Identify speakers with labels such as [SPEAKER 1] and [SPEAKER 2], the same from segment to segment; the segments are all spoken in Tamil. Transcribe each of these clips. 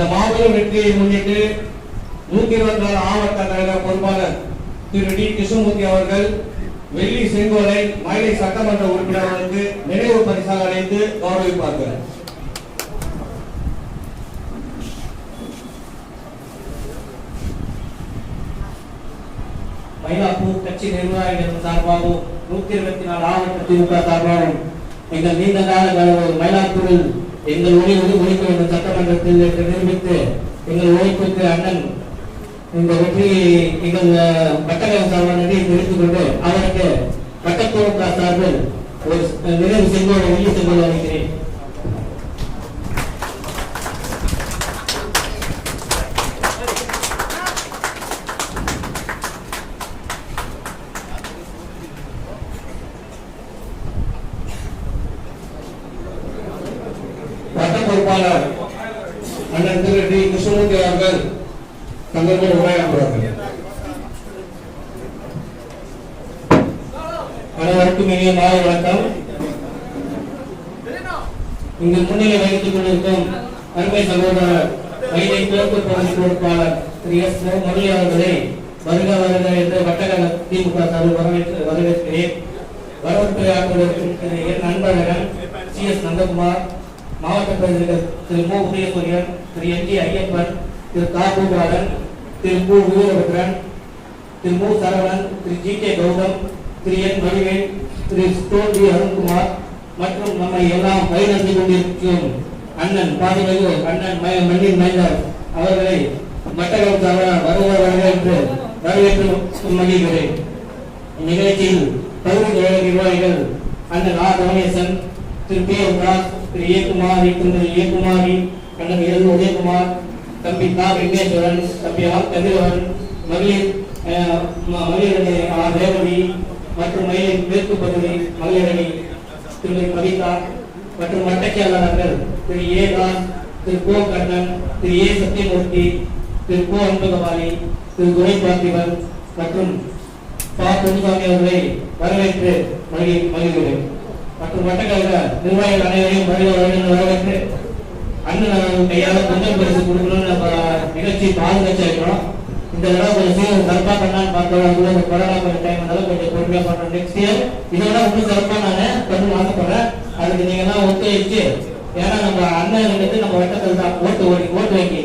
[SPEAKER 1] இந்த மாபெரும் வெற்றியை முன்னிட்டு நூத்தி இருபத்தி நாலு மாவட்ட கழக பொறுப்பாளர் திரு டி கிருஷ்ணமூர்த்தி அவர்கள் வெள்ளி செங்கோலை மயிலை சட்டமன்ற உறுப்பினர்களுக்கு நினைவு பரிசாக அழைத்து கௌரவிப்பார்கள்.
[SPEAKER 2] மயிலாப்பூர் கட்சி நிர்வாகிகள் சார்பாகவும் நூத்தி இருபத்தி நாலு மாவட்ட திமுக சார்பாகவும் எங்கள் நீண்ட கால மயிலாப்பூரில் எங்கள் ஒளி ஒளி ஒழிக்க வேண்டும் சட்டமன்றத்தில் நிரூபித்து எங்கள் உழைப்புக்கு அண்ணன் இந்த வெற்றியை எங்கள் அஹ், வட்டக்கலை சார்பாக தெரிவித்துக் கொண்டு அவருக்கு வட்டத்தோட்ட சார்பில் ஒரு நினைவு செங்கோடு வெள்ளி செங்கோடு அளிக்கிறேன்
[SPEAKER 1] வட்ட பொறுப்பாளர் அண்ணன் திரு டி கிருஷ்ணமூர்த்தி அவர்கள் தங்களுடன் உரையாற்றுவார்கள்
[SPEAKER 2] அனைவருக்கும் இனிய மாலை வணக்கம் இங்கு முன்னிலை வகித்துக் கொண்டிருக்கும் அருமை சகோதரர் மயிலை கிழக்கு பகுதி பொறுப்பாளர் திரு எஸ் முரளி அவர்களை வருக வருக என்று வட்டகர திமுக சார்பில் வரவேற்று வரவேற்கிறேன். வரவேற்பு ஆற்றுவதற்கு திரு என் நண்பர்கள் சி எஸ் நந்தகுமார் மாவட்ட பிரதிநிதிகள் திரு மு. உதயசூரியன் திரு என் ஜி. ஐயப்பன் திரு கா. பூபாலன் திரு மு. வீரபத்ரன் திரு மு. Saravanan Thiru G. K. Gautham Thiru N. Vadivel Thiru stone D Arunkumar மற்றும் நம்மை எல்லாம் வழிநடத்தி கொண்டிருக்கும் அண்ணன் பாதுகாப்பு அண்ணன் மண்ணின் மைந்தர். அவர்களை மட்டக்களப்பு சார்பாக வருக வருக என்று வரவேற்று மகிழ்கிறேன். இந்நிகழ்ச்சியில் பகுதி கழக நிர்வாகிகள் அண்ணன் R. Ramanesan Thiru. P M. Raj Thiru. Ekumar Thiru. Ekumari அண்ணன் எல். உதயகுமார் தம்பி கா. வெங்கடேஸ்வரன் தம்பி ஆர். கதிரவன் மகளிர் மகளிரணி ஆர். ரேவதி மற்றும் மகளிர் மேற்கு பகுதி மகளிரணி திருமதி கவிதா மற்றும் வட்ட திரு ஏ ராஜ் திரு கோ கண்ணன் திரு ஏ சத்யமூர்த்தி திரு கோ அன்பகவாணி திரு துரை பார்த்திபன் மற்றும் பா துணிசாமி அவர்களை வரவேற்று மகிழ் மகிழ்கிறேன். மற்றும் வட்டக்கழக நிர்வாகிகள் அனைவரையும் வருக வரவேற்று அண்ணன் கையால் கொஞ்சம் பரிசு கொடுக்கணும்னு நம்ம நிகழ்ச்சி பாதுகாச்சு இருக்கிறோம் இந்த தடவை கொஞ்சம் சீக்கிரம் சிறப்பாக பண்ணலான்னு பார்த்தோம் இந்த கொரோனா கொஞ்சம் டைம் இருந்தாலும் கொஞ்சம் பொறுமையாக பண்ணுறோம் நெக்ஸ்ட் இயர் இதோட இன்னும் சிறப்பாக நான் பண்ணு ஆசைப்படுறேன் அதுக்கு நீங்க எல்லாம் ஒத்துழைச்சு ஏன்னா நம்ம அண்ணன் வந்து நம்ம வட்டத்தில் தான் ஓட்டு ஓடி ஓட்டு வாங்கி.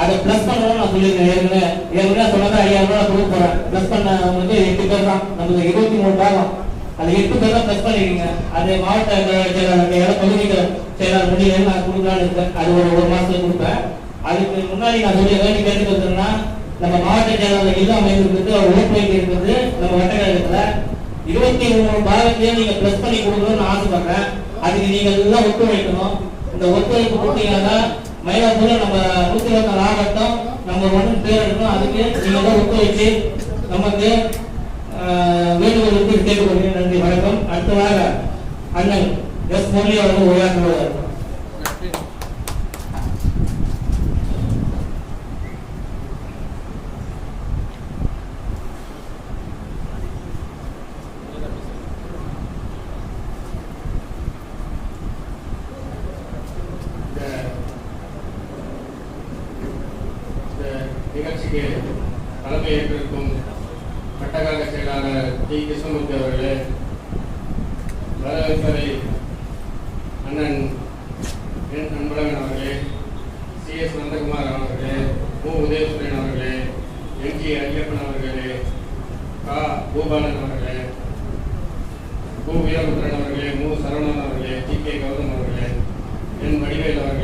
[SPEAKER 2] அதை ப்ளஸ் பண்ணணும்னு நான் சொல்லியிருக்கேன். ஏற்கனவே ஏற்கனவே சொன்னதை ஐயாயிரம் ரூபா கொடுக்க போறேன். ப்ளஸ் பண்ண வந்து எட்டு பேர் தான். நமக்கு இருபத்தி மூணு பாகம். அது எட்டு பேர் தான் ப்ளஸ் பண்ணிருக்கீங்க. அது மாவட்ட செயலாளர் கையால பகுதிக்கு செயலாளர் முடியல நான் கொடுக்கலான்னு இருக்கேன். அது ஒரு ஒரு மாசத்துக்கு கொடுப்பேன். அதுக்கு முன்னாடி நான் சொல்லி வேண்டி கேட்டுக்கிறதுன்னா நம்ம மாவட்ட செயலாளர் இல்லாம இருக்கிறது அவர் ஓட்டு இருக்கிறது நம்ம வட்டக்கழகத்துல இருபத்தி மூணு பாகத்தையும் நீங்க ப்ளஸ் பண்ணி கொடுக்கணும்னு ஆசைப்படுறேன். அதுக்கு நீங்க எல்லாம் ஒத்துழைக்கணும். இந்த ஒத்துழைப்பு கொடுத்தீங்கன்னா மயிலாப்பூர்ல நம்ம நூத்தி இருபத்தி நாலு ஆகட்டும். நம்ம ஒன்று பேர் எடுக்கணும். அதுக்கு நீங்க எல்லாம் ஒத்துழைச்சு நமக்கு வேண்டுகோள் கேட்டுக்கொள்கிறேன். நன்றி வணக்கம். அடுத்ததாக அண்ணன் எஸ் முரளி அவர்கள் உரையாற்றுவார்
[SPEAKER 3] இந்த இந்த நிகழ்ச்சிக்கு தலைமை ஏற்றிருக்கும் வட்டக்கழக செயலாளர் டி கிருஷ்ணமூர்த்தி அவர்களே வரவேற்பரை அண்ணன் என் அன்பழகன் அவர்களே சி எஸ் நந்தகுமார் அவர்களே மு. உதயசூரியன் அவர்களே எம். ஜி. ஐயப்பன் அவர்களே கா. பூபாலன் அவர்களே பூ. வீரபுத்திரன் அவர்களே மு. சரவணன் அவர்களே டி. கே. கௌதம் அவர்களே என் வடிவேல் அவர்களே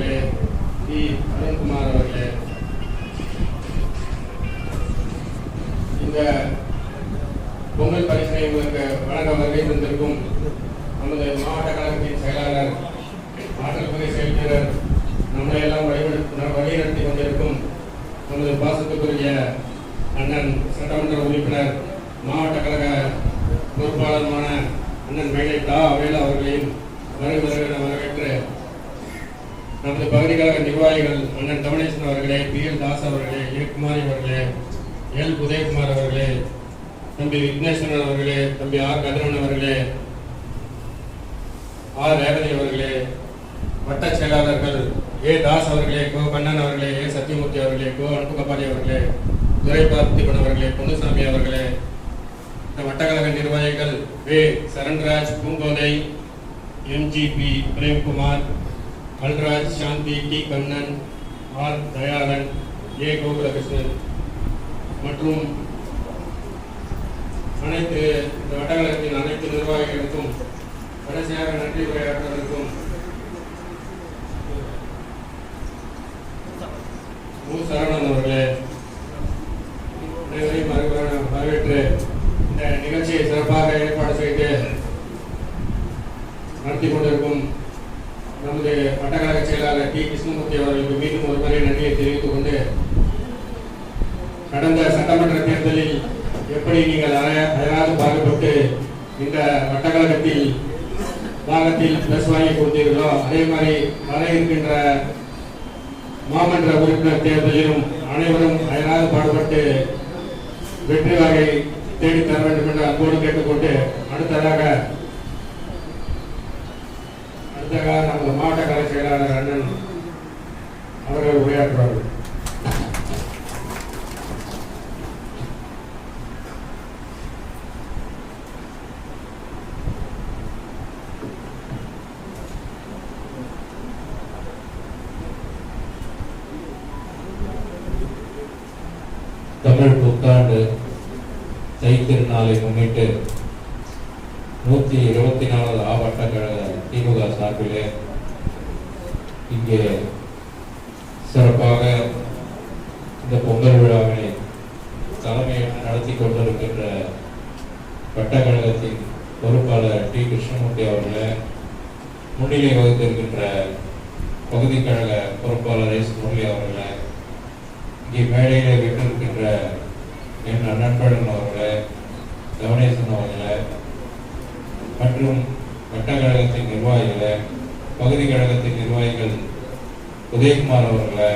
[SPEAKER 3] நமது பகுதி கழக நிர்வாகிகள் அண்ணன் தமிழேசன் அவர்களே பி. எல். தாஸ் அவர்களே ஏகுமாரி அவர்களே எல். உதயகுமார் அவர்களே தம்பி விக்னேஸ்வரன் அவர்களே தம்பி ஆர். கதிரவன் அவர்களே ஆர். ரேவதி அவர்களே வட்ட செயலாளர்கள் ஏ. தாஸ் அவர்களே கோ. கண்ணன் அவர்களே ஏ. சத்யமூர்த்தி அவர்களே கோ. அன்புகபாடி அவர்களே துரை பார்த்திபன் அவர்களே பொன்னுசாமி அவர்களே இந்த வட்டக்கழக நிர்வாகிகள் வே. Saranraj Poongothai MGP Premkumar Kalraj Shanthi D. Kannan R. Dhayalan A. Gokulakrishnan மற்றும் அனைத்து இந்த வட்டக்கழகத்தின் அனைத்து நிர்வாகிகளுக்கும் கடைசியாக நன்றி உரையாற்றுவதற்கும் மு சரவணன் அவர்களே அனைவரையும் வரவேற்று- வரவேற்று இந்த நிகழ்ச்சியை சிறப்பாக ஏற்பாடு செய்து நடத்தி கொண்டிருக்கும் நமது வட்டக்கழக செயலாளர் டி கிருஷ்ணமூர்த்தி அவர்களுக்கு மீண்டும் ஒரு முறை நன்றியை தெரிவித்துக் கொண்டு கடந்த சட்டமன்ற தேர்தலில் எப்படி நீங்கள் அய- அயராது பாடுபட்டு இந்த வட்டக்கழகத்தில் பாகத்தில் பிளஸ் வாங்கி கொடுத்தீர்களோ அதே மாதிரி வர இருக்கின்ற மாமன்ற உறுப்பினர் தேர்தலிலும் அனைவரும் அயராது பாடுபட்டு வெற்றி வாகை தேடி தர வேண்டும் என்று அன்போடு கேட்டுக்கொண்டு அடுத்ததாக அடுத்ததாக நமது மாவட்ட கலை செயலாளர் அண்ணன் அவர்கள் உரையாற்றுவார்கள்
[SPEAKER 4] தமிழ் புத்தாண்டு தைத்திருநாளை முன்னிட்டு நூற்றி இருபத்தி நாலாவது ஆவட்ட கழக திமுக சார்பிலே இங்கே சிறப்பாக இந்த பொங்கல் விழாவினை தலைமையேற்று நடத்தி கொண்டிருக்கின்ற வட்டக்கழகத்தின் பொறுப்பாளர் டி. கிருஷ்ணமூர்த்தி அவர்களை முன்னிலை வகுத்திருக்கின்ற பகுதி கழக பொறுப்பாளர் எஸ். முரளி அவர்களை இங்கே மேடையில் விட்டிருக்கின்ற என் நண்பன் அவர்களை கவனேசன் அவர்களை மற்றும் வட்டக்கழகத்தின் நிர்வாகிகளை பகுதி கழகத்தின் நிர்வாகிகள் உதயகுமார் அவர்களை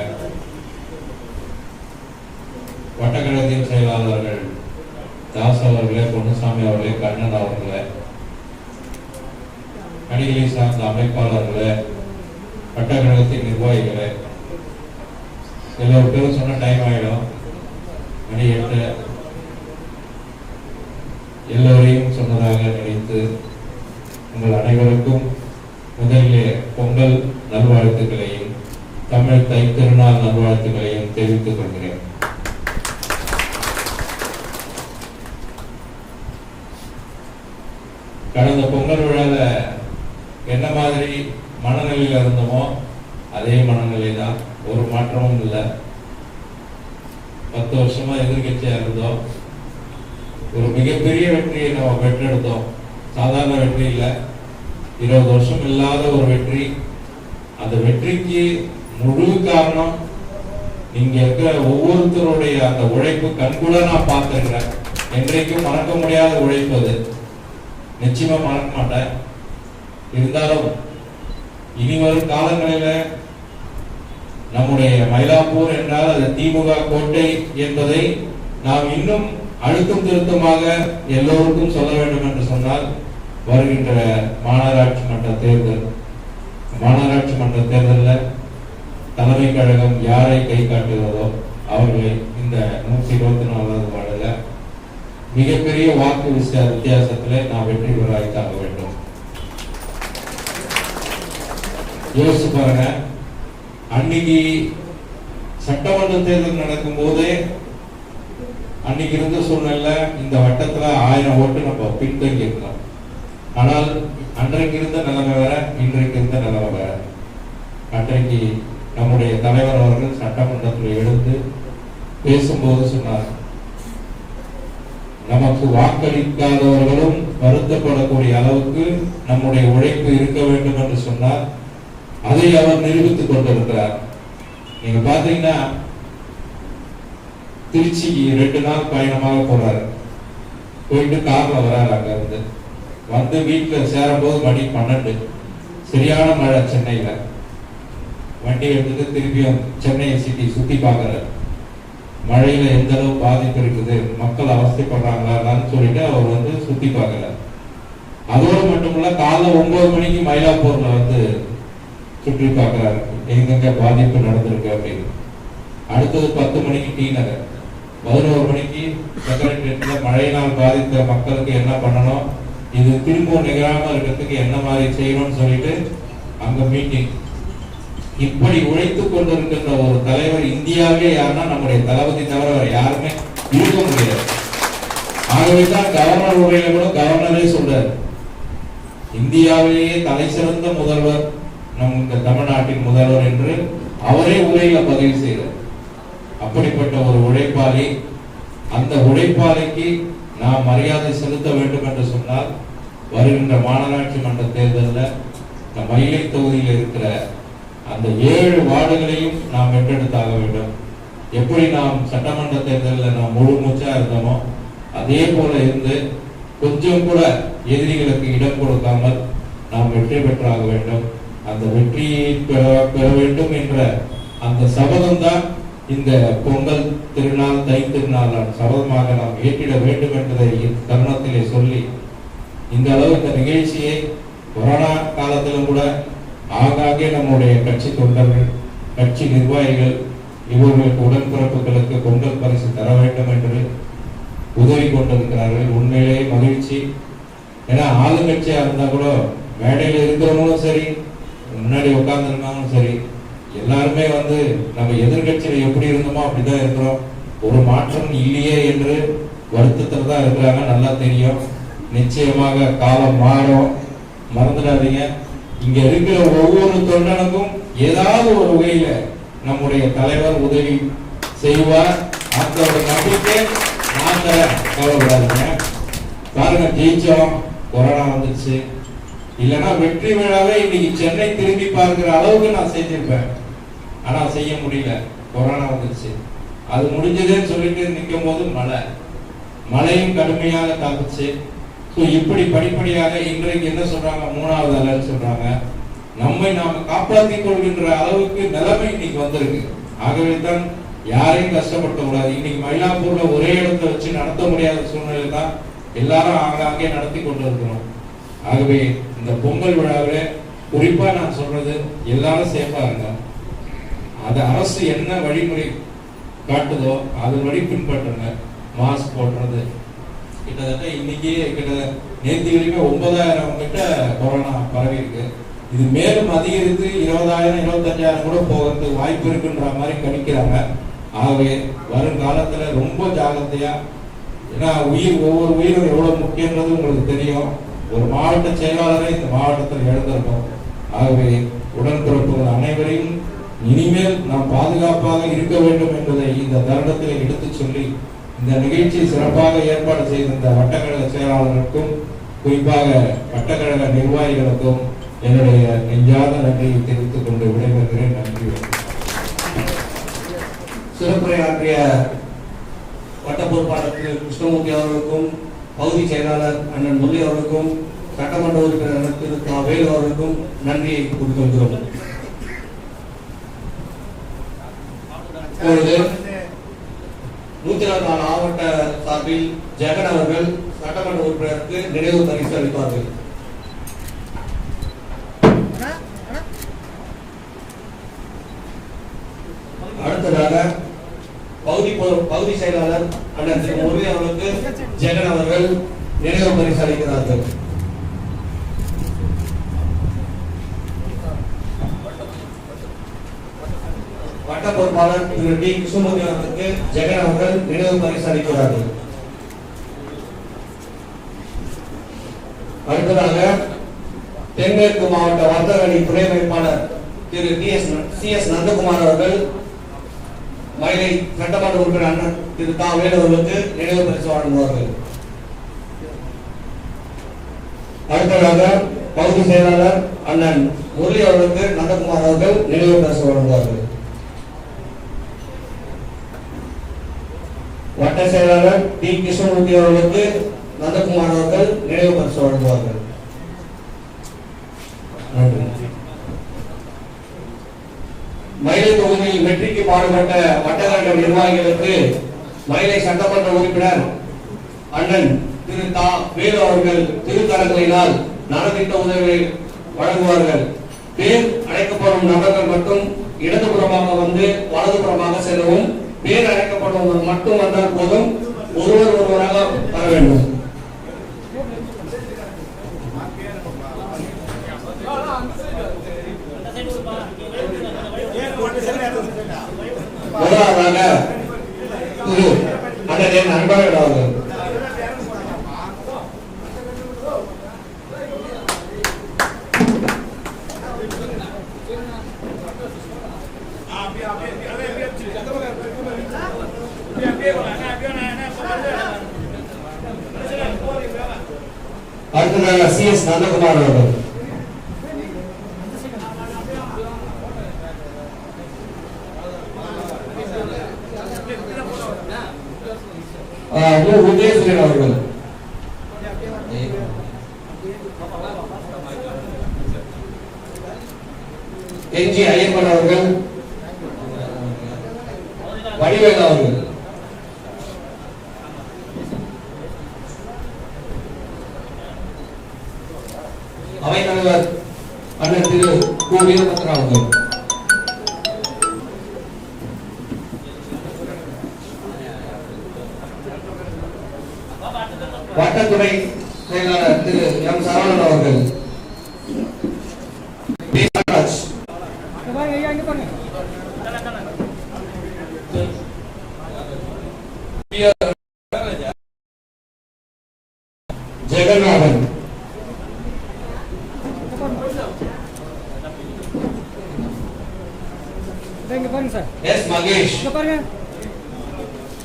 [SPEAKER 4] வட்டக்கழகத்தின் செயலாளர்கள் தாஸ் அவர்களே பொன்னுசாமி அவர்களே கண்ணன் அவர்களே அணிகளை சார்ந்த அமைப்பாளர்களே வட்டக்கழகத்தின் நிர்வாகிகளே எல்லோரும் பேரும் சொன்ன டைம் ஆகிடும் மணி எட்டு. எல்லோரையும் சொன்னதாக நினைத்து உங்கள் அனைவருக்கும் முதலிலே பொங்கல் நல்வாழ்த்துக்களையும் தமிழ் தைத்திருநாள் நல்வாழ்த்துக்களையும் தெரிவித்துக் கொள்கிறேன். கடந்த பொங்கல் விழாவில் என்ன மாதிரி மனநிலையில இருந்தோமோ அதே மனநிலை தான். ஒரு மாற்றமும் இல்லை. பத்து வருஷமா எதிர்கட்சியாக இருந்தோம். ஒரு மிகப்பெரிய வெற்றியை நம்ம பெற்றெடுத்தோம். சாதாரண வெற்றி இல்லை. இருபது வருஷம் இல்லாத ஒரு வெற்றி. அந்த வெற்றிக்கு முழு காரணம் இங்கே இருக்கிற ஒவ்வொருத்தருடைய அந்த உழைப்பு கண்கூட நான் பார்த்துருக்கிறேன் என்றைக்கும் மறக்க முடியாத உழைப்பு அது. நிச்சயமா மறக்க மாட்டேன். இருந்தாலும் இனி வரும் காலங்களில நம்முடைய மயிலாப்பூர் என்றால் அது திமுக கோட்டை என்பதை நாம் இன்னும் அழுத்தம் திருத்தமாக எல்லோருக்கும் சொல்ல வேண்டும் என்று சொன்னால் வருகின்ற மாநகராட்சி மன்ற தேர்தல் மாநகராட்சி மன்ற தேர்தலில் தலைமை கழகம் யாரை கை காட்டுகிறதோ அவர்களை இந்த நூற்றி இருபத்தி நாலாவது வார்டில் மிகப்பெரிய வாக்கு விச- வித்தியாசத்திலே நான் வெற்றி பெற வைத்தாக வேண்டும். யோசிச்சு பாருங்க. அன்னைக்கு சட்டமன்ற தேர்தல் நடக்கும் போதே அன்னைக்கு இருந்த சூழ்நிலை இந்த வட்டத்துல ஆயிரம் ஓட்டு நம்ம பின்தங்கி இருந்தோம் ஆனால் அன்றைக்கு இருந்த நிலைமை வேற இன்றைக்கு இருந்த நிலைமை வேற. அன்றைக்கு நம்முடைய தலைவர் அவர்கள் சட்டமன்றத்தில் எழுந்து பேசும்போது சொன்னார் நமக்கு வாக்களிக்காதவர்களும் வருத்தப்படக்கூடிய அளவுக்கு நம்முடைய உழைப்பு இருக்க வேண்டும் என்று சொன்னார். அதை அவர் நிரூபித்துக் கொண்டிருக்கிறார். நீங்க பாத்தீங்கன்னா திருச்சிக்கு ரெண்டு நாள் பயணமாக போறாரு. போயிட்டு கார்ல வராரு அங்க இருந்து வந்து வீட்டுல சேரும்போது மணி பன்னெண்டு. சரியான மழை சென்னையில. வண்டி எடுத்துட்டு திருப்பியும் சென்னையை சிட்டி சுத்தி பாக்குறாரு மழையில எந்த அளவு பாதிப்பு இருக்குது மக்கள் அவஸ்தைப்படுறாங்களான்னு சொல்லிட்டு அவர் வந்து சுத்தி பாக்குறாரு அதோடு மட்டும் காலைல ஒன்பது மணிக்கு மயிலாப்பூர்ல வந்து சுற்றி பார்க்கறாரு. எங்கெங்க பாதிப்பு நடந்திருக்கு அப்படின்னு. அடுத்தது பத்து மணிக்கு டி நகர். பதினோரு மணிக்கு செக்ரட்டரியேட்ல மழையினால் பாதித்த மக்களுக்கு என்ன பண்ணணும்? இது திரும்பவும் நிகழாம இருக்கிறதுக்கு என்ன மாதிரி செய்யணும்னு சொல்லிட்டு அங்க மீட்டிங் இப்படி உழைத்துக் கொண்டிருக்கின்ற ஒரு தலைவர் இந்தியாவிலே யாருன்னா நம்முடைய தளபதி தவிர வேற யாருமே இருக்க முடியாது. ஆகவே தான் கவர்னர் உரையில கூட கவர்னரே சொல்றாரு. இந்தியாவிலேயே தலை சிறந்த முதல்வர் நம் இந்த தமிழ்நாட்டின் முதல்வர் என்று அவரே உரையில பதிவு செய்கிறார் அப்படிப்பட்ட ஒரு உழைப்பாளி அந்த உழைப்பாளிக்கு நாம் மரியாதை செலுத்த வேண்டும் என்று சொன்னால் வருகின்ற மாநகராட்சி மன்ற தேர்தலில் மயிலை தொகுதியில் இருக்கிற அந்த ஏழு வார்டுகளையும் நாம் வென்றெடுத்தாக வேண்டும். எப்படி நாம் சட்டமன்ற தேர்தலில் நாம் முழு மூச்சா இருந்தோமோ அதே போல இருந்து கொஞ்சம் கூட எதிரிகளுக்கு இடம் கொடுக்காமல் நாம் வெற்றி பெற்றாக வேண்டும். அந்த வெற்றியை பெற பெற வேண்டும் என்ற அந்த சபதம் தான் இந்த பொங்கல் திருநாள் தை திருநாள் சபதமாக நாம் ஏற்றிட வேண்டும் என்பதை தருணத்திலே சொல்லி இந்த அளவு இந்த நிகழ்ச்சியை கொரோனா காலத்திலும் கூட ஆங்காங்கே நம்முடைய கட்சி தொண்டர்கள் கட்சி நிர்வாகிகள் இவர்களுக்கு உடன்பிறப்புகளுக்கு பொங்கல் பரிசு தர வேண்டும் என்று உதவி கொண்டிருக்கிறார்கள். உண்மையிலேயே மகிழ்ச்சி. ஏன்னா ஆளுங்கட்சியாக இருந்தால் கூட மேடையில் இருக்கிறவங்களும் சரி முன்னாடி உட்கார்ந்துருந்தாலும் சரி எல்லாருமே வந்து நம்ம எதிர்கட்சியில எப்படி இருந்தோமோ அப்படிதான் இருக்கிறோம். ஒரு மாற்றம் இல்லையே என்று வருத்தத்தில் தான் இருக்கிறாங்க. நல்லா தெரியும். நிச்சயமாக காலம் மாறும். மறந்துடாதீங்க. இங்க இருக்கிற ஒவ்வொரு தொண்டனுக்கும் ஏதாவது ஒரு வகையில நம்முடைய தலைவர் உதவி செய்வார். அதோட நம்பிக்கை நான் தரேன். கவலைப்படாதீங்க. பாருங்க ஜெயிச்சோம். கொரோனா வந்துச்சு இல்லைன்னா வெற்றி விழாவே இன்னைக்கு சென்னை திரும்பி பார்க்கிற அளவுக்கு நான் செஞ்சிருப்பேன். ஆனால் செய்ய முடியல. கொரோனா வந்துச்சு. அது முடிஞ்சதுன்னு சொல்லிட்டு நிற்கும் போது மழை. மழையும் கடுமையாக தாக்குச்சு ஸோ இப்படி படிப்படியாக இன்றைக்கு என்ன சொல்றாங்க? மூணாவது அலைன்னு சொல்றாங்க. நம்மை நாம காப்பாற்றிக் கொள்கின்ற அளவுக்கு நிலைமை இன்னைக்கு வந்திருக்கு. ஆகவே தான் யாரையும் கஷ்டப்படுத்த கூடாது. இன்னைக்கு மயிலாப்பூர்ல ஒரே இடத்த வச்சு நடத்த முடியாத சூழ்நிலை தான் எல்லாரும் ஆங்காங்கே நடத்தி கொண்டு இருக்கிறோம். ஆகவே இந்த பொங்கல் விழாவில் குறிப்பா நான் சொல்றது எல்லாரும் சேஃபா இருங்க அது அரசு என்ன வழிமுறை காட்டுதோ அதன்படி பின்பற்றுங்க. மாஸ்க் போடுறது. கிட்டத்தட்ட இன்னைக்கு கிட்ட நேற்று வரைக்கும் ஒன்பதாயிரம் கிட்ட கொரோனா பரவி இருக்கு. இது மேலும் அதிகரித்து இருபதாயிரம் இருபத்தஞ்சாயிரம் கூட போகிறதுக்கு வாய்ப்பு இருக்குன்ற மாதிரி கணிக்கிறாங்க. ஆகவே வருங்காலத்தில் ரொம்ப ஜாகிரதையா ஏன்னா உயிர் ஒவ்வொரு உயிரும் எவ்வளவு முக்கியன்றது உங்களுக்கு தெரியும். ஒரு மாவட்ட செயலாளரை இந்த மாவட்டத்தில் இழந்திருக்கோம் ஆகவே உடன்பிறப்புகள் அனைவரையும் இனிமேல் நாம் பாதுகாப்பாக இருக்க வேண்டும் என்பதை இந்த தருணத்தில் எடுத்துச் சொல்லி இந்த நிகழ்ச்சியை சிறப்பாக ஏற்பாடு செய்திருந்த வட்டக்கழக செயலாளர்களுக்கும் குறிப்பாக வட்டக்கழக நிர்வாகிகளுக்கும் என்னுடைய நெஞ்சாத நன்றியை தெரிவித்துக் கொண்டு விடைபெறுகிறேன். நன்றி.
[SPEAKER 1] சிறப்புரையாற்றிய வட்ட பொறுப்பாளர் கிருஷ்ணமூர்த்தி அவர்களுக்கும் பகுதி செயலாளர் அண்ணன் முரளி அவர்களுக்கும் சட்டமன்ற உறுப்பினர் திரு வேலு அவர்களுக்கும் நன்றியை கூறிக்கொள்கிறோம் இப்பொழுது நூத்தி இருபத்தி நாலு மாவட்ட சார்பில் ஜெகன் அவர்கள் சட்டமன்ற உறுப்பினருக்கு நினைவு பரிசு அளிப்பார்கள். அடுத்ததாக பகுதி பகுதி செயலாளர் அண்ணன் திரு முரளி அவர்களுக்கு ஜெகன் அவர்கள் நினைவு பரிசு அளிக்கிறார்கள். வட்ட பொறுப்பாளர் திரு டி. கிருஷ்ணமூர்த்தி அவர்களுக்கு ஜெகன் அவர்கள் நினைவு பரிசு அளிக்கிறார்கள் அடுத்ததாக தென்மேற்கு மாவட்ட வர்த்தக அணி துணை அமைப்பாளர் Thiru T. S. C. S. Nandakumar அவர்கள் மயிலை சட்டமன்ற உறுப்பினர் அண்ணன் திரு தா வேலவர்களுக்கு நினைவு பரிசு வழங்குவார்கள். அடுத்ததாக பகுதி செயலாளர் அண்ணன் முரளி அவர்களுக்கு நந்தகுமார் அவர்கள் நினைவு பரிசு வழங்குவார்கள். வட்ட செயலாளர் டி. கிருஷ்ணமூர்த்தி அவர்களுக்கு நந்தகுமார் அவர்கள் நினைவு பரிசு வழங்குவார்கள். நன்றி. மயிலை தொகுதியில் வெற்றிக்கு பாடுபட்ட வட்டக்கழக நிர்வாகிகளுக்கு மயிலை சட்டமன்ற உறுப்பினர் அண்ணன் திரு. தா. வேலு அவர்கள் திருத்தரங்களினால் நலத்திட்ட உதவியை வழங்குவார்கள். பேர் அழைக்கப்படும் நபர்கள் மட்டும் இடதுபுறமாக வந்து வலதுபுறமாக செல்லவும் பேர் அழைக்கப்பட்டவர்கள் மட்டும் வந்தால் போதும். ஒருவர் ஒருவராக வர வேண்டும். முதலாவதாக திரு அண்ணன் அன்பழகன் அவர்கள். அடுத்ததாக சி எஸ் நந்தகுமார் அவர்கள். ஆ, உதயசூரியன் அவர்கள். N G. ஐயப்பன் அவர்கள். P. Nataraj. P. R. Jeganathan
[SPEAKER 5] இங்க பாருங்க சார்
[SPEAKER 1] எஸ் மகேஷ்
[SPEAKER 5] இங்க பாருங்க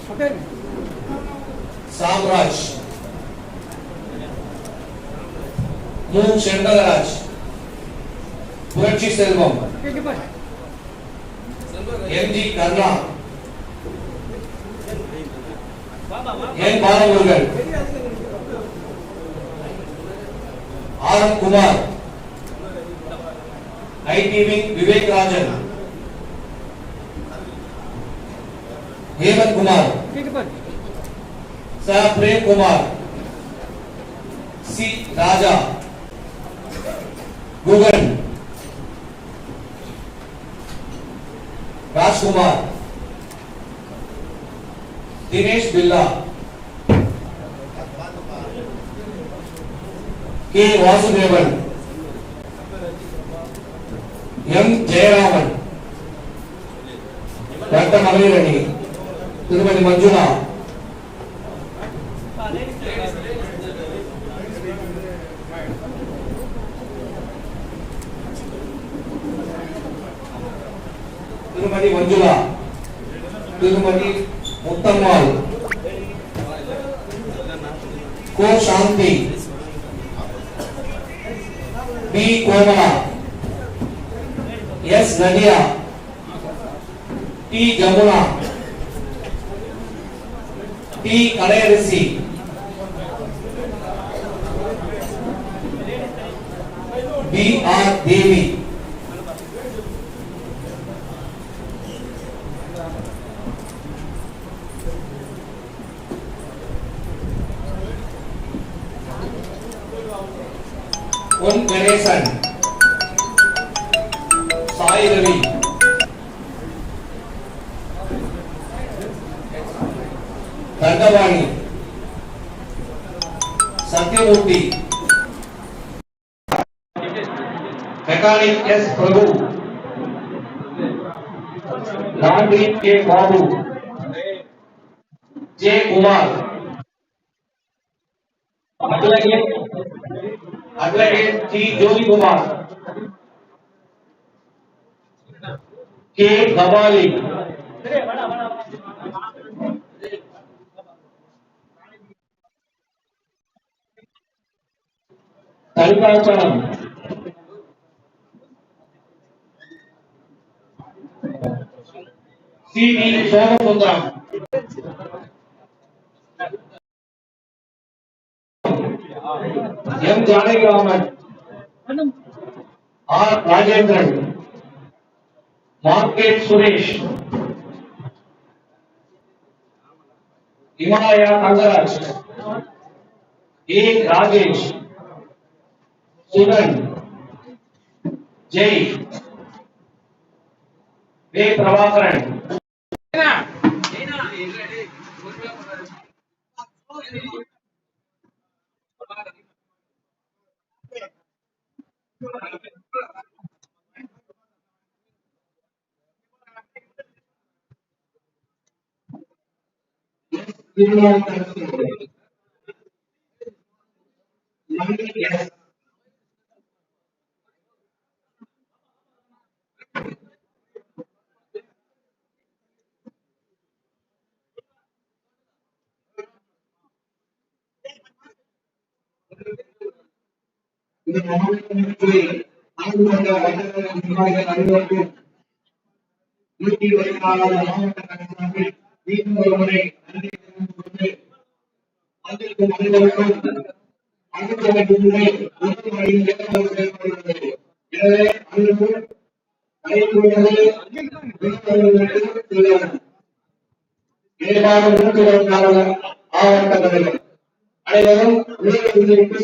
[SPEAKER 5] அப்படியே இருங்க.
[SPEAKER 1] சாம்ராஜ் மு செண்பகராஜ் புரட்சி செல்வம்
[SPEAKER 5] இங்க பாருங்க
[SPEAKER 1] M G Karuna N Balamurugan R M Kumar ITV Vivek Rajan Hemant Kumar
[SPEAKER 5] இங்க பாருங்க
[SPEAKER 1] ச Prem Kumar C Raja Guhan Rajkumar Dinesh Billa K Vasudevan M Jayaraman வட்ட மகளிர் அணி திருமதி மஞ்சுளா திருமதி மஞ்சுளா திருமதி முத்தம்மாள் கோ Shanthi P Komala S Nadhiya D Jamuna D Kalaiyarasi P R Devi Pon Ganesan Sai Ravi Thandavani Sathyamoorthy mechanic S Prabhu laundry K अगला गेम थी जोगी कुमार। के गवाली तलिकाचरण C Somasundaram M Johnny government R Rajendran market Suresh Himalaya Thangaraj A Rajesh Sunan Jai वे प्रभाकरण வே பிரபாகரன் இந்த மாவட்டத்திலே ஆண்டு கொண்ட வட்டங்களின் நிர்வாகிகள் அனைவருக்கும் நூற்றி இருபத்தி நாலாவது மாவட்ட கழகத்தில் மீண்டும் ஒரு முறை நன்றி தெரிவித்துக் கொண்டு வந்திருக்கும் அனைவருக்கும் அடுத்த முறை ஏற்பாடு செய்யப்படுகிறது எனவே அனைவரும் நடைபெறுவது மாவட்ட அனைவரும் உலக விட்டு